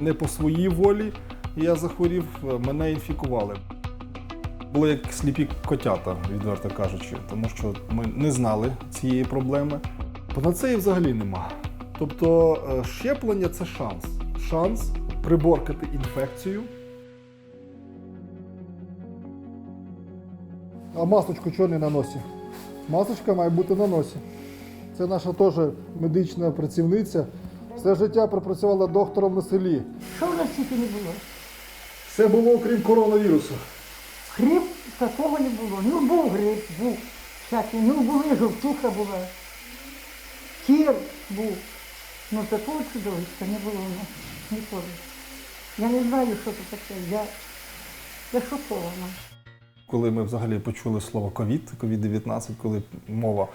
Не по своїй волі я захворів, мене інфікували. Були як сліпі котята, відверто кажучи, тому що ми не знали цієї проблеми. Панацеї взагалі нема. Тобто е, щеплення це шанс. Шанс приборкати інфекцію. А масочку чого не на носі? Масочка має бути на носі. Це наша теж медична працівниця. Все життя пропрацювала доктором на селі. Що в нас тільки не було? Все було окрім коронавірусу. Гриб такого не було. Ну був гриб, був всякий. Ну були жовтуха була. Кір був. Ну такого чудовиська не було у нас ніколи. Я не знаю, що це таке. Я, я шокована. Коли ми взагалі почули слово ковід, ковід-19, коли мова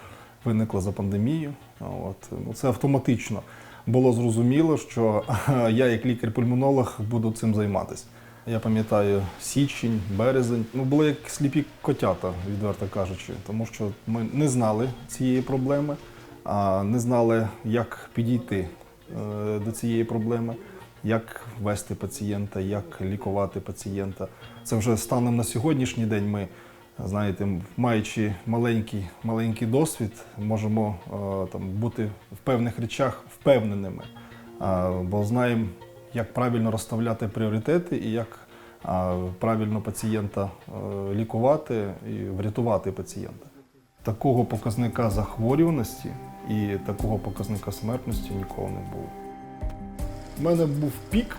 виникла за пандемію, от, ну, це автоматично було зрозуміло, що я, як лікар-пульмонолог, буду цим займатися. Я пам'ятаю січень, березень. Ну, були як сліпі котята, відверто кажучи, тому що ми не знали цієї проблеми, а не знали, як підійти е, до цієї проблеми, як вести пацієнта, як лікувати пацієнта. Це вже станом на сьогоднішній день ми, знаєте, маючи маленький, маленький досвід, можемо е, там, бути в певних речах впевненими, е, бо знаємо, як правильно розставляти пріоритети і як е, правильно пацієнта лікувати і врятувати пацієнта. Такого показника захворюваності і такого показника смертності ніколи не було. У мене був пік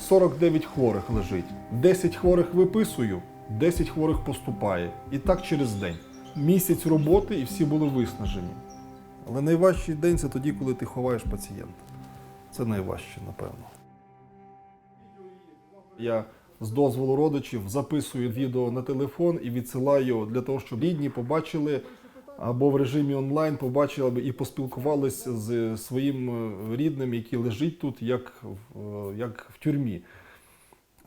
49 хворих лежить. 10 хворих виписую, 10 хворих поступає. І так через день. Місяць роботи і всі були виснажені. Але найважчий день це тоді, коли ти ховаєш пацієнта. Це найважче, напевно. Я з дозволу родичів записую відео на телефон і відсилаю його для того, щоб рідні побачили або в режимі онлайн побачили і поспілкувалися з своїм е, рідним, який лежить тут, як, е, як в тюрмі.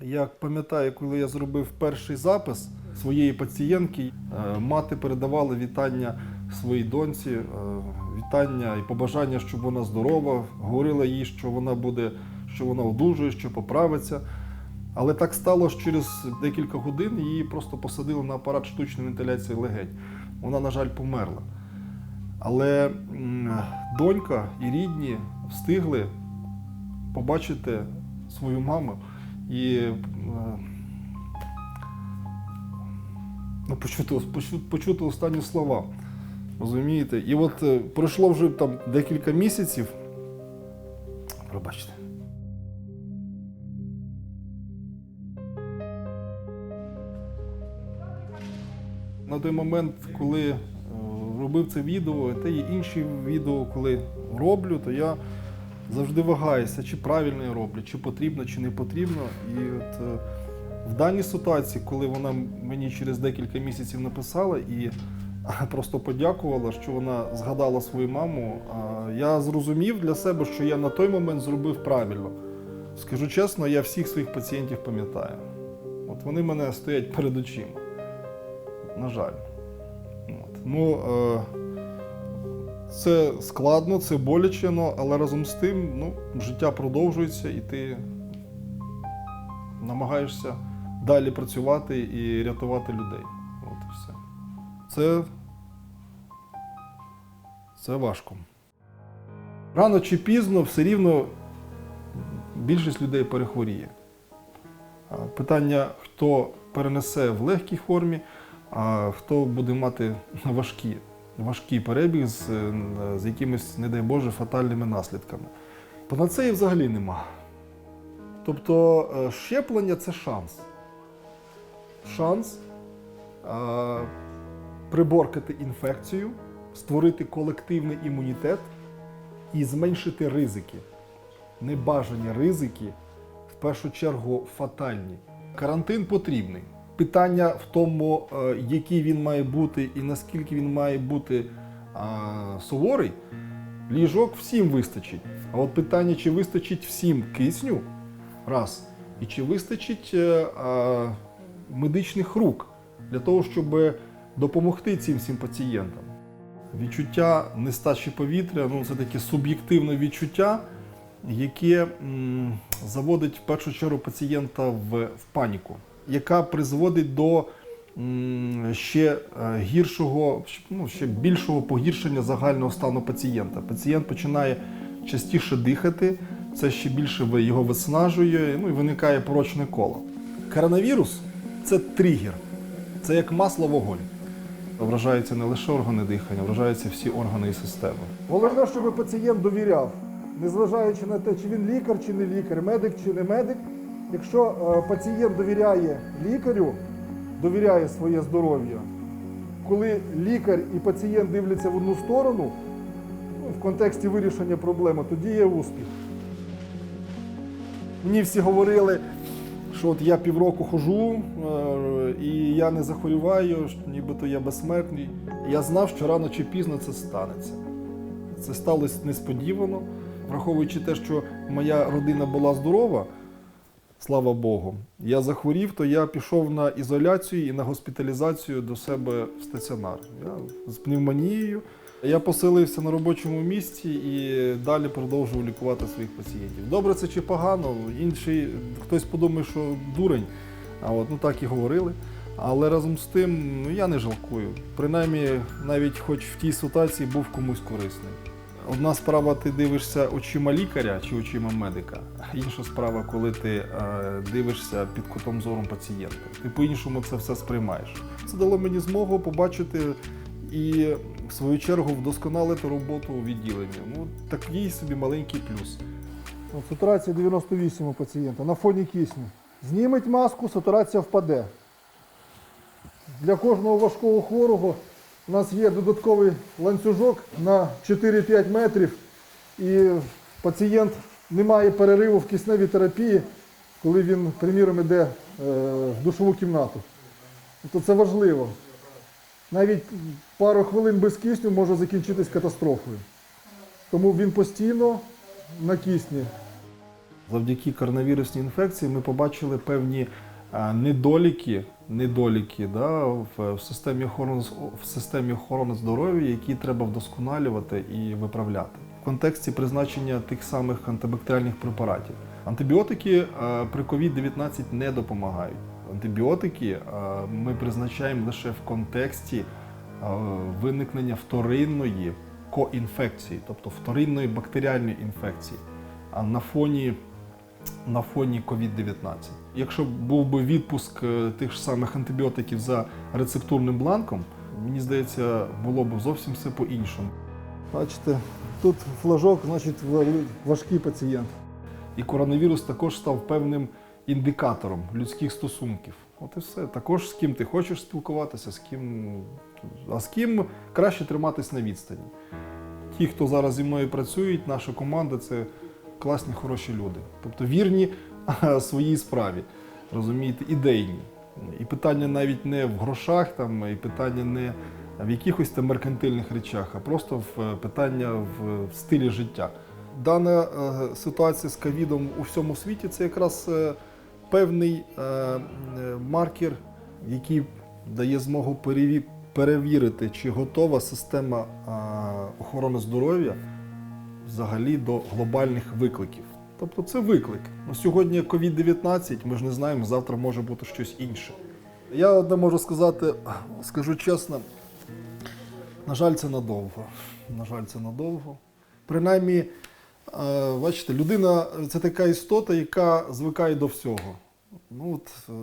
Я пам'ятаю, коли я зробив перший запис своєї пацієнтки, е, мати передавала вітання своїй доньці, е, вітання і побажання, щоб вона здорова, говорила їй, що вона буде, що вона одужує, що поправиться. Але так стало, що через декілька годин її просто посадили на апарат штучної вентиляції легень. Вона, на жаль, померла. Але донька і рідні встигли побачити свою маму і е, ну, почути, почути, почути останні слова. Розумієте? І от е, пройшло вже там декілька місяців. Пробачте. На той момент, коли е, робив це відео, та й інші відео, коли роблю, то я завжди вагаюся, чи правильно я роблю, чи потрібно, чи не потрібно. І от е, в даній ситуації, коли вона мені через декілька місяців написала і просто подякувала, що вона згадала свою маму, я зрозумів для себе, що я на той момент зробив правильно. Скажу чесно, я всіх своїх пацієнтів пам'ятаю. От вони мене стоять перед очима. На жаль. От. Ну, е, це складно, це боляче, але разом з тим ну, життя продовжується і ти намагаєшся далі працювати і рятувати людей. От і все. Це, це важко. Рано чи пізно все рівно більшість людей перехворіє. Питання, хто перенесе в легкій формі, а хто буде мати важкі, важкий перебіг з, е, з якимись, не дай Боже, фатальними наслідками. Панацеї взагалі нема. Тобто е, щеплення це шанс. Шанс е, приборкати інфекцію, створити колективний імунітет і зменшити ризики. Небажані ризики, в першу чергу, фатальні. Карантин потрібний. Питання в тому, е, який він має бути і наскільки він має бути а, суворий, ліжок всім вистачить. А от питання, чи вистачить всім кисню, раз, і чи вистачить е, медичних рук для того, щоб допомогти цим всім пацієнтам. Відчуття нестачі повітря ну це таке суб'єктивне відчуття. яке м, заводить в першу чергу пацієнта в, в паніку, яка призводить до ще е, гіршого, ну, ще більшого погіршення загального стану пацієнта. Пацієнт починає частіше дихати, це ще більше його виснажує, ну і виникає порочне коло. Коронавірус це тригер, це як масло вогонь. Вражаються не лише органи дихання, вражаються всі органи і системи. Головне, щоб пацієнт довіряв, незважаючи на те, чи він лікар, чи не лікар, медик чи не медик. Якщо е, пацієнт довіряє лікарю, довіряє своє здоров'я, коли лікар і пацієнт дивляться в одну сторону, ну, в контексті вирішення проблеми, тоді є успіх. Мені всі говорили, що от я півроку хожу е, і я не захворюваю, нібито я безсмертний. Я знав, що рано чи пізно це станеться. Це сталося несподівано, враховуючи те, що моя родина була здорова, слава Богу. Я захворів, то я пішов на ізоляцію і на госпіталізацію до себе в стаціонар. Я з пневмонією. Я поселився на робочому місці і далі продовжував лікувати своїх пацієнтів. Добре це чи погано, інший хтось подумає, що дурень, а от ну так і говорили. Але разом з тим, ну я не жалкую. Принаймні, навіть хоч в тій ситуації був комусь корисний. Одна справа, ти дивишся очима лікаря чи очима медика, а інша справа, коли ти е, дивишся під кутом зором пацієнта. Ти по-іншому це все сприймаєш. Це дало мені змогу побачити і в свою чергу вдосконалити роботу у відділенні. Ну, такий собі маленький плюс. Сатурація 98 у пацієнта на фоні кисню. Зніметь маску, сатурація впаде. Для кожного важкого хворого у нас є додатковий ланцюжок на 4-5 метрів, і пацієнт не має перериву в кисневій терапії, коли він, приміром, йде е, в душову кімнату. Тобто це важливо. Навіть пару хвилин без кисню може закінчитись катастрофою. Тому він постійно на кисні. Завдяки коронавірусній інфекції ми побачили певні недоліки, недоліки да, в, системі охорони, в системі охорони здоров'я, які треба вдосконалювати і виправляти. В контексті призначення тих самих антибактеріальних препаратів. Антибіотики а, при COVID-19 не допомагають. Антибіотики а, ми призначаємо лише в контексті а, виникнення вторинної коінфекції, тобто вторинної бактеріальної інфекції. А на фоні на фоні COVID-19. Якщо був би відпуск е, тих ж самих антибіотиків за рецептурним бланком, мені здається, було б зовсім все по-іншому. Бачите, тут флажок, значить, важкий пацієнт. І коронавірус також став певним індикатором людських стосунків. От і все. Також з ким ти хочеш спілкуватися, з ким, а з ким краще триматись на відстані. Ті, хто зараз зі мною працюють, наша команда це класні, хороші люди. Тобто вірні своїй справі, розумієте, ідейні. І питання навіть не в грошах, там, і питання не в якихось там меркантильних речах, а просто в е, питання в, стилі життя. Дана е, ситуація з ковідом у всьому світі це якраз е, певний маркер, який дає змогу перевірити, чи готова система охорони здоров'я взагалі до глобальних викликів. Тобто це виклик. Ну, сьогодні COVID-19, ми ж не знаємо, завтра може бути щось інше. Я одне можу сказати, скажу чесно, на жаль, це надовго. На жаль, це надовго. Принаймні, е, бачите, людина це така істота, яка звикає до всього. Ну, от, е,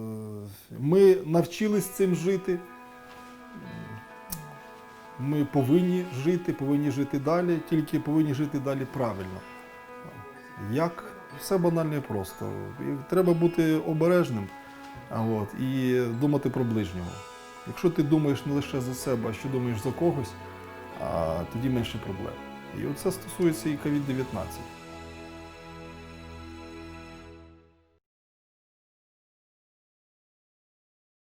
ми навчились цим жити. Ми повинні жити, повинні жити далі, тільки повинні жити далі правильно. Як? Все банально і просто. І треба бути обережним от, і думати про ближнього. Якщо ти думаєш не лише за себе, а що думаєш за когось, а, тоді менше проблем. І це стосується і COVID-19.